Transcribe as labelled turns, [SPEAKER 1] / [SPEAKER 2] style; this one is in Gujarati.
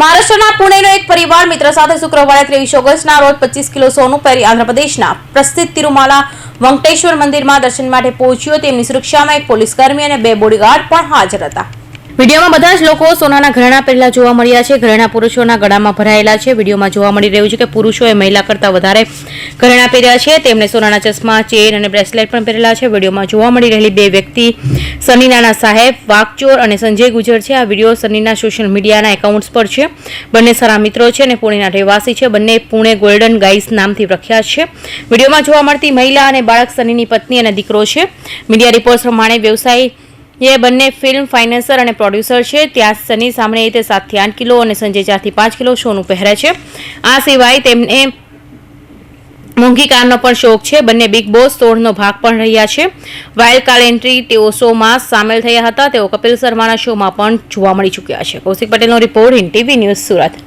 [SPEAKER 1] મહારાષ્ટ્રના પુણેનો એક પરિવાર મિત્ર સાથે શુક્રવારે ત્રેવીસ ઓગસ્ટના રોજ પચીસ કિલો સોનું પહેરી આંધ્રપ્રદેશના પ્રસિદ્ધ તિરુમાલા વંકટેશ્વર મંદિરમાં દર્શન માટે પહોંચ્યો. તેમની સુરક્ષામાં એક પોલીસકર્મી અને બે બોડીગાર્ડ પણ હાજર હતા. વિડીયોમાં બધા જ લોકો સોનાના ઘરેણા પહેલા જોવા મળ્યા છે. ઘરેણા પુરુષોના ગળામાં ભરાયેલા છે. વિડીયોમાં જોવા મળી રહ્યું છે કે પુરુષોએ મહિલા કરતાં વધારે ઘરેણા પહેર્યા છે. તેમણે સોનાના ચશ્મા, ચેન અને બ્રેસલેટ પણ પહેરેલા છે. વિડીયોમાં જોવા મળી રહેલી બે વ્યક્તિ સનીનાના સાહેબ વાકચોર અને સંજય ગુજર છે. આ વીડિયો સનીના સોશિયલ મીડિયાના એકાઉન્ટ્સ પર છે. બંને સારા મિત્રો છે અને પુણેના રહેવાસી છે. બંને પુણે ગોલ્ડન ગાઈસ નામથી પ્રખ્યાત છે. વિડીયોમાં જોવા મળતી મહિલા અને બાળક સનીની પત્ની અને દીકરો છે. મીડિયા રિપોર્ટ્સ પ્રમાણે વ્યવસાયી એ બંને ફિલ્મ ફાઇનાન્સર અને પ્રોડ્યુસર છે. ત્યાં સની સામે રીતે સાતથી આઠ કિલો અને સંજય ચારથી પાંચ કિલો સોનું પહેરે છે. આ સિવાય તેમને મોંઘી કારનો પણ શોખ છે. બંને બિગ બોસ સોળનો ભાગ પણ રહ્યા છે. વાઇલ્ડ કાર્ડ એન્ટ્રી તેઓ શોમાં સામેલ થયા હતા. તેઓ કપિલ શર્માના શોમાં પણ જોવા મળી ચૂક્યા છે. કૌશિક પટેલનો report in TV news Surat.